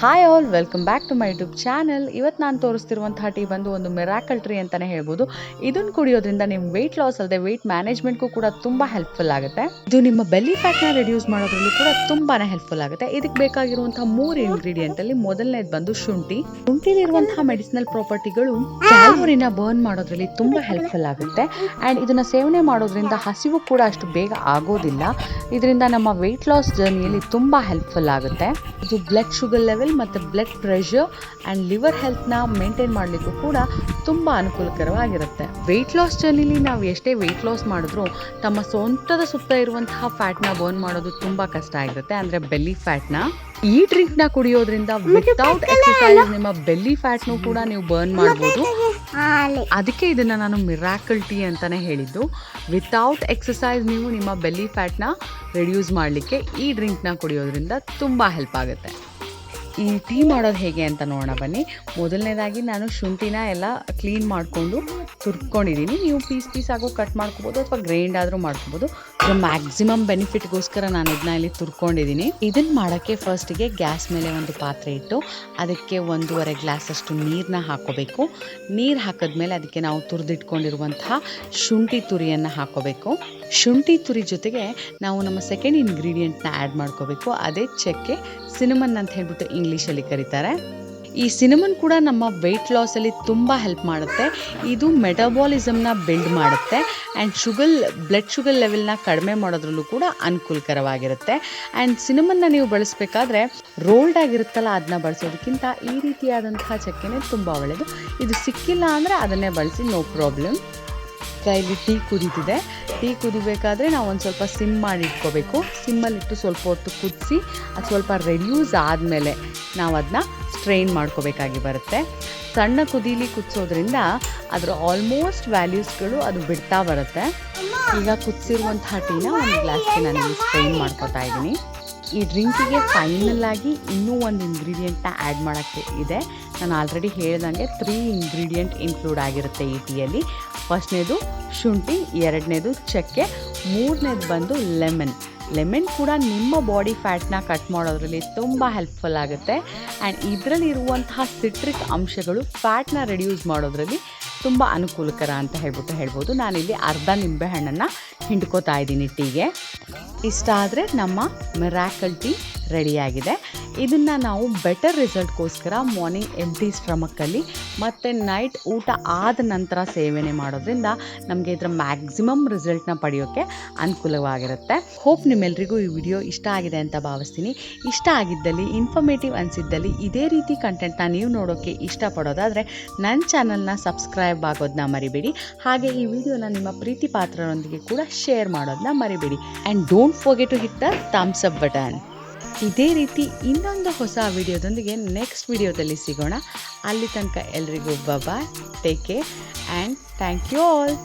Hi all welcome back to my YouTube channel ಇವತ್ತು ನಾನು ತೋರಿಸ್ತಿರುವಂತಹ tea ಬಂದು ಒಂದು ಮೆರಾಕಲ್ ಟ್ರೀ ಅಂತಲೇ ಹೇಳ್ಬೋದು. ಇದನ್ನು ಕುಡಿಯೋದ್ರಿಂದ ನಿಮ್ಮ ವೆಯ್ಟ್ ಲಾಸ್ ಅಲ್ಲದೆ ವೆಯ್ಟ್ ಮ್ಯಾನೇಜ್ಮೆಂಟ್ಗೂ ಕೂಡ ತುಂಬ ಹೆಲ್ಪ್ಫುಲ್ ಆಗುತ್ತೆ. ಇದು ನಿಮ್ಮ ಬೆಲ್ಲಿ ಫ್ಯಾಟ್ನ ರಿಡ್ಯೂಸ್ ಮಾಡೋದ್ರಲ್ಲೂ ಕೂಡ ತುಂಬಾ ಹೆಲ್ಪ್ಫುಲ್ ಆಗುತ್ತೆ. ಇದಕ್ಕೆ ಬೇಕಾಗಿರುವಂತಹ ಮೂರು ಇಂಗ್ರೀಡಿಯೆಂಟ್ ಅಲ್ಲಿ ಮೊದಲನೇದು ಬಂದು ಶುಂಠಿ. ಶುಂಠಿಲಿರುವಂತಹ ಮೆಡಿಸಿನಲ್ ಪ್ರಾಪರ್ಟಿಗಳು ಕ್ಯಾಲೋರಿನ ಬರ್ನ್ ಮಾಡೋದ್ರಲ್ಲಿ ತುಂಬ ಹೆಲ್ಪ್ಫುಲ್ ಆಗುತ್ತೆ. ಆ್ಯಂಡ್ ಇದನ್ನ ಸೇವನೆ ಮಾಡೋದ್ರಿಂದ ಹಸಿವು ಕೂಡ ಅಷ್ಟು ಬೇಗ ಆಗೋದಿಲ್ಲ. ಇದರಿಂದ ನಮ್ಮ ವೆಯ್ಟ್ ಲಾಸ್ ಜರ್ನಿಯಲ್ಲಿ ತುಂಬ ಹೆಲ್ಪ್ಫುಲ್ ಆಗುತ್ತೆ. ಇದು ಬ್ಲಡ್ ಶುಗರ್ ಲೆವೆಲ್ ಮತ್ತು ಬ್ಲಡ್ ಪ್ರೆಷರ್ ಆ್ಯಂಡ್ ಲಿವರ್ ಹೆಲ್ತ್ನ ಮೇಂಟೈನ್ ಮಾಡಲಿಕ್ಕೂ ಕೂಡ ತುಂಬ ಅನುಕೂಲಕರವಾಗಿರುತ್ತೆ. ವೆಯ್ಟ್ ಲಾಸ್ ಜರ್ನಿಲಿ ನಾವು ಎಷ್ಟೇ ವೆಯ್ಟ್ ಲಾಸ್ ಮಾಡಿದ್ರೂ ತಮ್ಮ ಸ್ವಂತದ ಸುತ್ತ ಇರುವಂತಹ ಫ್ಯಾಟ್ನ ಬರ್ನ್ ಮಾಡೋದು ತುಂಬ ಕಷ್ಟ ಆಗಿರುತ್ತೆ. ಅಂದರೆ ಬೆಲ್ಲಿ ಫ್ಯಾಟ್ನ ಈ ಡ್ರಿಂಕ್ನ ಕುಡಿಯೋದ್ರಿಂದ ವಿತೌಟ್ ಎಕ್ಸಸೈಸ್ ನಿಮ್ಮ ಬೆಲ್ಲಿ ಫ್ಯಾಟ್ನು ಕೂಡ ನೀವು ಬರ್ನ್ ಮಾಡ್ಬೋದು. ಅದಕ್ಕೆ ಇದನ್ನ ನಾನು ಮಿರಾಕಲ್ ಟೀ ಅಂತಾನೆ ಹೇಳಿದ್ದು. ವಿತೌಟ್ ಎಕ್ಸಸೈಸ್ ನೀವು ನಿಮ್ಮ ಬೆಲ್ಲಿ ಫ್ಯಾಟ್ನ ರೆಡ್ಯೂಸ್ ಮಾಡಲಿಕ್ಕೆ ಈ ಡ್ರಿಂಕ್ನ ಕುಡಿಯೋದ್ರಿಂದ ತುಂಬ ಹೆಲ್ಪ್ ಆಗುತ್ತೆ. ಈ ಟೀ ಮಾಡೋದು ಹೇಗೆ ಅಂತ ನೋಡೋಣ ಬನ್ನಿ. ಮೊದಲನೇದಾಗಿ ನಾನು ಶುಂಠಿನ ಎಲ್ಲ ಕ್ಲೀನ್ ಮಾಡಿಕೊಂಡು ತುರ್ಕೊಂಡಿದ್ದೀನಿ. ನೀವು ಪೀಸ್ ಪೀಸ್ ಆಗೋ ಕಟ್ ಮಾಡ್ಕೋಬೋದು ಅಥವಾ ಗ್ರೈಂಡ್ ಆದರೂ ಮಾಡ್ಕೋಬೋದು. ಮ್ಯಾಕ್ಸಿಮಮ್ ಬೆನಿಫಿಟ್ಗೋಸ್ಕರ ನಾನು ಇದನ್ನ ಇಲ್ಲಿ ತುರ್ಕೊಂಡಿದ್ದೀನಿ ಇದನ್ನು ಮಾಡೋಕ್ಕೆ ಫಸ್ಟಿಗೆ ಗ್ಯಾಸ್ ಮೇಲೆ ಒಂದು ಪಾತ್ರೆ ಇಟ್ಟು, ಅದಕ್ಕೆ ಒಂದೂವರೆ ಗ್ಲಾಸ್ ಅಷ್ಟು ನೀರನ್ನ ಹಾಕೋಬೇಕು. ನೀರು ಹಾಕಿದ್ಮೇಲೆ ಅದಕ್ಕೆ ನಾವು ತುರಿದಿಟ್ಕೊಂಡಿರುವಂತಹ ಶುಂಠಿ ತುರಿಯನ್ನು ಹಾಕೋಬೇಕು. ಶುಂಠಿ ತುರಿ ಜೊತೆಗೆ ನಾವು ನಮ್ಮ ಸೆಕೆಂಡ್ ಇಂಗ್ರೀಡಿಯೆಂಟ್ನ ಆ್ಯಡ್ ಮಾಡ್ಕೋಬೇಕು. ಅದೇ ಚಕ್ಕೆ ಸಿನಿಮನ್ ಅಂತ ಹೇಳ್ಬಿಟ್ಟು ಇಂಗ್ಲೀಷಲ್ಲಿ ಕರೀತಾರೆ. ಈ ಸಿನಿಮನ್ ಕೂಡ ನಮ್ಮ ವೆಯ್ಟ್ ಲಾಸಲ್ಲಿ ತುಂಬ ಹೆಲ್ಪ್ ಮಾಡುತ್ತೆ. ಇದು ಮೆಟಬಾಲಿಸಮ್ನ ಬಿಲ್ಡ್ ಮಾಡುತ್ತೆ. ಆ್ಯಂಡ್ ಶುಗರ್ ಬ್ಲಡ್ ಶುಗರ್ ಲೆವೆಲ್ನ ಕಡಿಮೆ ಮಾಡೋದ್ರಲ್ಲೂ ಕೂಡ ಅನುಕೂಲಕರವಾಗಿರುತ್ತೆ. ಆ್ಯಂಡ್ ಸಿನಿಮನ್ನ ನೀವು ಬಳಸಬೇಕಾದ್ರೆ ರೋಲ್ಡ್ ಆಗಿರುತ್ತಲ್ಲ ಅದನ್ನ ಬಳಸೋದಕ್ಕಿಂತ ಈ ರೀತಿಯಾದಂತಹ ಚಕ್ಕೆನೇ ತುಂಬ ಒಳ್ಳೆಯದು ಇದು ಸಿಕ್ಕಿಲ್ಲ ಅಂದರೆ ಅದನ್ನೇ ಬಳಸಿ ನೋ ಪ್ರಾಬ್ಲಮ್ ಕೈಲಿ ಟೀ ಕುದೀತಿದೆ. ಟೀ ಕುದಿಬೇಕಾದ್ರೆ ನಾವು ಒಂದು ಸ್ವಲ್ಪ ಸಿಮ್ ಮಾಡಿಟ್ಕೋಬೇಕು ಸಿಮ್ಮಲ್ಲಿಟ್ಟು ಸ್ವಲ್ಪ ಹೊತ್ತು ಕುದಿಸಿ, ಅದು ಸ್ವಲ್ಪ ರೆಡ್ಯೂಸ್ ಆದಮೇಲೆ ನಾವು ಅದನ್ನ ಸ್ಟ್ರೈನ್ ಮಾಡ್ಕೋಬೇಕಾಗಿ ಬರುತ್ತೆ. ಸಣ್ಣ ಕುದೀಲಿ ಕುದಿಸೋದ್ರಿಂದ ಅದರ ಆಲ್ಮೋಸ್ಟ್ ವ್ಯಾಲ್ಯೂಸ್ಗಳು ಅದು ಬಿಡ್ತಾ ಬರುತ್ತೆ. ಈಗ ಕುದಿಸಿರುವಂತಹ ಟೀನ ಒಂದು ಗ್ಲಾಸ್ಗೆ ನಾನು ಸ್ಟ್ರೈನ್ ಮಾಡ್ಕೋತಾ ಇದ್ದೀನಿ. ಈ ಡ್ರಿಂಕಿಗೆ ಫೈನಲ್ ಆಗಿ ಇನ್ನೂ ಒಂದು ಇಂಗ್ರೀಡಿಯೆಂಟ್ನ ಆ್ಯಡ್ ಮಾಡೋಕ್ಕೆ ಇದೆ. ನಾನು ಆಲ್ರೆಡಿ ಹೇಳ್ದಂಗೆ ತ್ರೀ ಇಂಗ್ರೀಡಿಯೆಂಟ್ ಇನ್ಕ್ಲೂಡ್ ಆಗಿರುತ್ತೆ ಈ ಟೀಯಲ್ಲಿ. ಫಸ್ಟ್ನೇದು ಶುಂಠಿ, ಎರಡನೇದು ಚಕ್ಕೆ, ಮೂರನೇದು ಬಂದು ಲೆಮನ್ ಲೆಮನ್ ಕೂಡ ನಿಮ್ಮ ಬಾಡಿ ಫ್ಯಾಟ್ನ ಕಟ್ ಮಾಡೋದ್ರಲ್ಲಿ ತುಂಬ ಹೆಲ್ಪ್ಫುಲ್ ಆಗುತ್ತೆ. ಆ್ಯಂಡ್ ಇದರಲ್ಲಿ ಇರುವಂತಹ ಸಿಟ್ರಿಕ್ ಅಂಶಗಳು ಫ್ಯಾಟ್ನ ರೆಡ್ಯೂಸ್ ಮಾಡೋದ್ರಲ್ಲಿ ತುಂಬ ಅನುಕೂಲಕರ ಅಂತ ಹೇಳ್ಬಿಟ್ಟು ಹೇಳ್ಬೋದು. ನಾನಿಲ್ಲಿ ಅರ್ಧ ನಿಂಬೆಹಣ್ಣನ್ನು ಹಿಂಡ್ಕೋತಾ ಇದ್ದೀನಿ ಟೀಗೆ. ಇಷ್ಟ ಆದರೆ ನಮ್ಮ ಮೆರಾಕಲ್ ಟೀ ರೆಡಿಯಾಗಿದೆ. ಇದನ್ನು ನಾವು ಬೆಟರ್ ರಿಸಲ್ಟ್ಗೋಸ್ಕರ ಮಾರ್ನಿಂಗ್ ಎಂಟಿ ಸ್ಟ್ರಮಕ್ಕಲ್ಲಿ ಮತ್ತು ನೈಟ್ ಊಟ ಆದ ನಂತರ ಸೇವನೆ ಮಾಡೋದ್ರಿಂದ ನಮಗೆ ಇದರ ಮ್ಯಾಕ್ಸಿಮಮ್ ರಿಸಲ್ಟ್ನ ಪಡೆಯೋಕ್ಕೆ ಅನುಕೂಲವಾಗಿರುತ್ತೆ. ಹೋಪ್ ನಿಮ್ಮೆಲ್ರಿಗೂ ಈ ವಿಡಿಯೋ ಇಷ್ಟ ಆಗಿದೆ ಅಂತ ಭಾವಿಸ್ತೀನಿ. ಇಷ್ಟ ಆಗಿದ್ದಲ್ಲಿ ಇನ್ಫಾರ್ಮೇಟಿವ್ ಅನಿಸಿದ್ದಲ್ಲಿ ಇದೇ ರೀತಿ ಕಂಟೆಂಟ್ನ ನೀವು ನೋಡೋಕ್ಕೆ ಇಷ್ಟಪಡೋದಾದರೆ ನನ್ನ ಚಾನಲ್ನ ಸಬ್ಸ್ಕ್ರೈಬ್ ಆಗೋದನ್ನ ಮರಿಬೇಡಿ. ಹಾಗೆ ಈ ವಿಡಿಯೋನ ನಿಮ್ಮ ಪ್ರೀತಿ ಪಾತ್ರರೊಂದಿಗೆ ಕೂಡ ಶೇರ್ ಮಾಡೋದನ್ನ ಮರಿಬೇಡಿ. And don't forget to hit the thumbs up button ಇದೇ ರೀತಿ ಇನ್ನೊಂದು ಹೊಸ ವಿಡಿಯೋದೊಂದಿಗೆ ನೆಕ್ಸ್ಟ್ ವಿಡಿಯೋದಲ್ಲಿ ಸಿಗೋಣ. ಅಲ್ಲಿ ತನಕ ಎಲ್ರಿಗೂ bye take care and thank you all